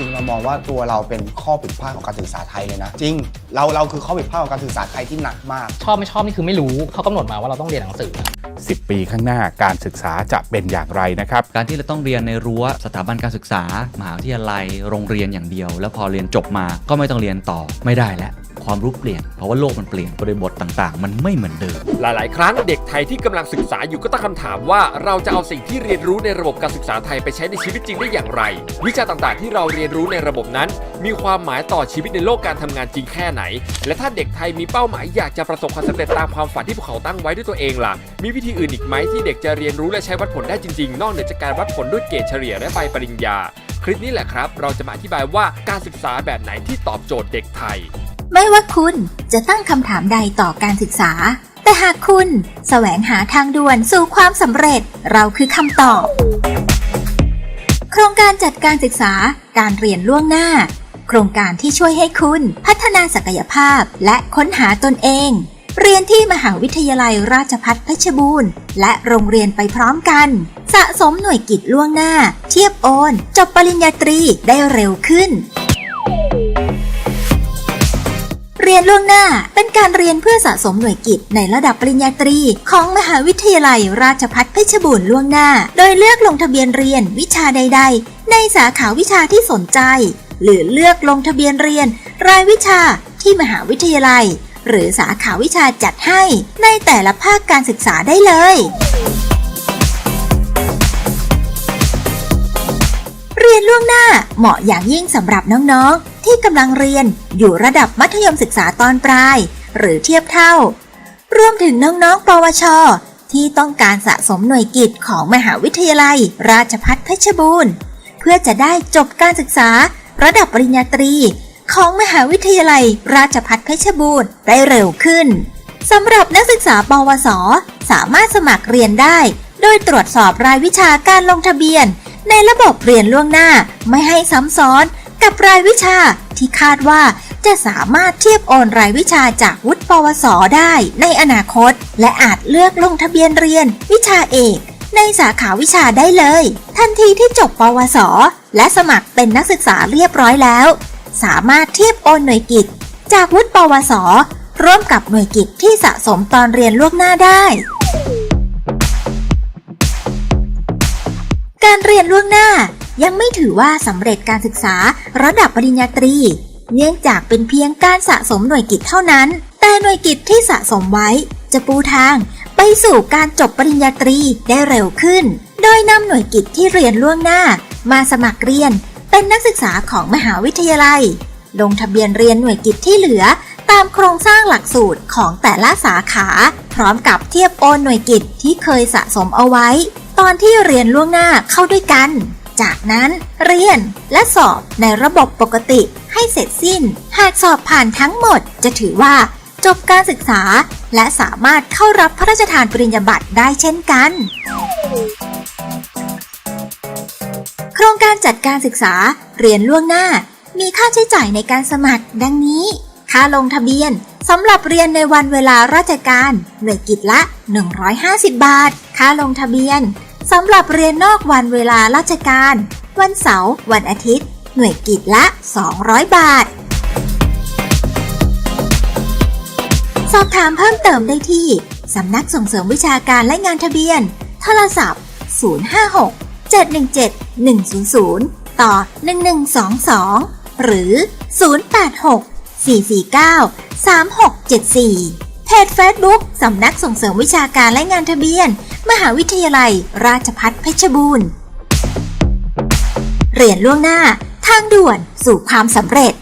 ริงๆ เรามองว่าตัวเราเป็นข้อผิดพลาดของการศึกษาไทยเลยนะ จริง เราเราคือข้อผิดพลาดของการศึกษาไทยที่หนักมาก ชอบไม่ชอบนี่คือไม่รู้เขากำหนดมาว่าเราต้องเรียนหนังสือ 10 ปีข้างหน้าการศึกษาจะเป็นอย่างไรนะครับ การที่เราต้องเรียนในรั้วสถาบันการศึกษา มหาวิทยาลัยโรงเรียนอย่างเดียว แล้วพอเรียนจบมาก็ไม่ต้องเรียนต่อไม่ได้แล้ว ความรู้เปลี่ยน เพราะว่าโลกมันเปลี่ยนบริบทต่างๆ มันไม่เหมือนเดิม หลาย ๆ ครั้งเด็กไทยที่กำลังศึกษาอยู่ก็ตั้งคำถามว่าเราจะเอาสิ่งที่เรียนรู้ในระบบการศึกษาไทยไปใช้ในชีวิตจริงได้อย่างไร วิชาต่างๆ ที่เราเรียนรู้ในระบบนั้น มีความหมายต่อชีวิตในโลกการทำงานจริงแค่ไหน และถ้าเด็กไทยมีเป้าหมายอยากจะประสบความสำเร็จตามความฝันที่พวกเขาตั้งไว้ด้วยตัวเองล่ะ มีวิธีอื่นอีกไหมที่เด็กจะเรียนรู้และใช้วัดผลได้จริง ๆ นอกเหนือจากการวัดผลด้วยเกรดเฉลี่ยและใบปริญญา คลิปนี้แหละครับ เราจะมาอธิบายว่าการศึกษาแบบไหนที่ตอบโจทย์เด็กไทย ไม่ว่าคุณจะตั้งคำถามใดต่อการศึกษา แต่หากคุณแสวงหาทางด่วนสู่ความสำเร็จ เราคือคำตอบ โครงการจัดการศึกษาการเรียนล่วงหน้า โครงการที่ช่วยให้คุณพัฒนาศักยภาพและค้นหาตนเอง เรียนที่มหาวิทยาลัยราชภัฏเพชรบูรณ์ และโรงเรียนไปพร้อมกัน สะสมหน่วยกิจล่วงหน้า เทียบโอน จบปริญญาตรีได้เร็วขึ้น รียนล่วงหน้า เป็นการเรียนเพื่อสะสมหน่วยกิจในระดับปริญญาตรี ของมหาวิทยาลัยราชภัฏเพชรบูรณ์ล่วงหน้า โดยเลือกลงทะเบียนเรียนวิชาใด ๆ ในสาขาวิชาที่สนใจ หรือเลือกลงทะเบียนเรียน รายวิชาที่มหาวิทยาลัย หรือสาขาวิชาจัดให้ในแต่ละภาคการศึกษาได้เลยียนล่วงหน้าเหมาะอย่างยิ่งสำหรับน้องๆ ที่กำลังเรียนอยู่ระดับมัธยมศึกษาตอนปลาย หรือเทียบเท่า รวมถึงน้องๆ ปวช ที่ต้องการสะสมหน่วยกิจของมหาวิทยาลัย ราชภัฏเพชรบูรณ์ เพื่อจะได้จบการศึกษา ระดับปริญญาตรี ของมหาวิทยาลัย ราชภัฏเพชรบูรณ์ได้เร็วขึ้นสำหรับนักศึกษาปวส สามารถสมัครเรียนได้ โดยตรวจสอบรายวิชาการลงทะเบียน ในระบบเรียนล่วงหน้าไม่ให้ซ้ำซ้อนกับรายวิชาที่คาดว่าจะสามารถเทียบโอนรายวิชาจากวุฒิปวส ได้ในอนาคต และอาจเลือกลงทะเบียนเรียนวิชาเอกในสาขาวิชาได้เลย ทันทีที่จบปวส และสมัครเป็นนักศึกษาเรียบร้อยแล้ว สามารถเทียบโอนหน่วยกิจ จากวุฒิปวส ร่วมกับหน่วยกิจที่สะสมตอนเรียนล่วงหน้าได้ การเรียนล่วงหน้ายังไม่ถือว่าสำเร็จการศึกษาระดับปริญญาตรี เนื่องจากเป็นเพียงการสะสมหน่วยกิจเท่านั้น แต่หน่วยกิจที่สะสมไว้ จะปูทางไปสู่การจบปริญญาตรีได้เร็วขึ้น โดยนำหน่วยกิจที่เรียนล่วงหน้า มาสมัครเรียน เป็นนักศึกษาของมหาวิทยาลัย ลงทะเบียนเรียนหน่วยกิจที่เหลือตามโครงสร้างหลักสูตรของแต่ละสาขา พร้อมกับเทียบโอนหน่วยกิจที่เคยสะสมเอาไว้ ตอนที่เรียนล่วงหน้าเข้าด้วยกัน จากนั้นเรียนและสอบในระบบปกติให้เสร็จสิ้น หากสอบผ่านทั้งหมดจะถือว่าจบการศึกษา และสามารถเข้ารับพระราชทานปริญญาบัตรได้เช่นกัน โครงการจัดการศึกษาเรียนล่วงหน้า มีค่าใช้จ่ายในการสมัคร ดังนี้ ค่าลงทะเบียนสำหรับเรียนในวันเวลาราชการหน่วยกิจละ 150 บาท ค่าลงทะเบียน สำหรับเรียนนอกวันเวลาราชการ วันเสาร์ วันอาทิตย์ หน่วยกิจละ 200 บาท สอบถามเพิ่มเติมได้ที่ สำนักส่งเสริมวิชาการและงานทะเบียน โทรศัพท์ 056 717 100 ต่อ 1122 หรือ 086 449 3674 เพจ Facebook สำนักส่งเสริมวิชาการและงานทะเบียน มหาวิทยาลัย ราชภัฏเพชรบูรณ์ เรียนล่วงหน้า ทางด่วนสู่ความสำเร็จ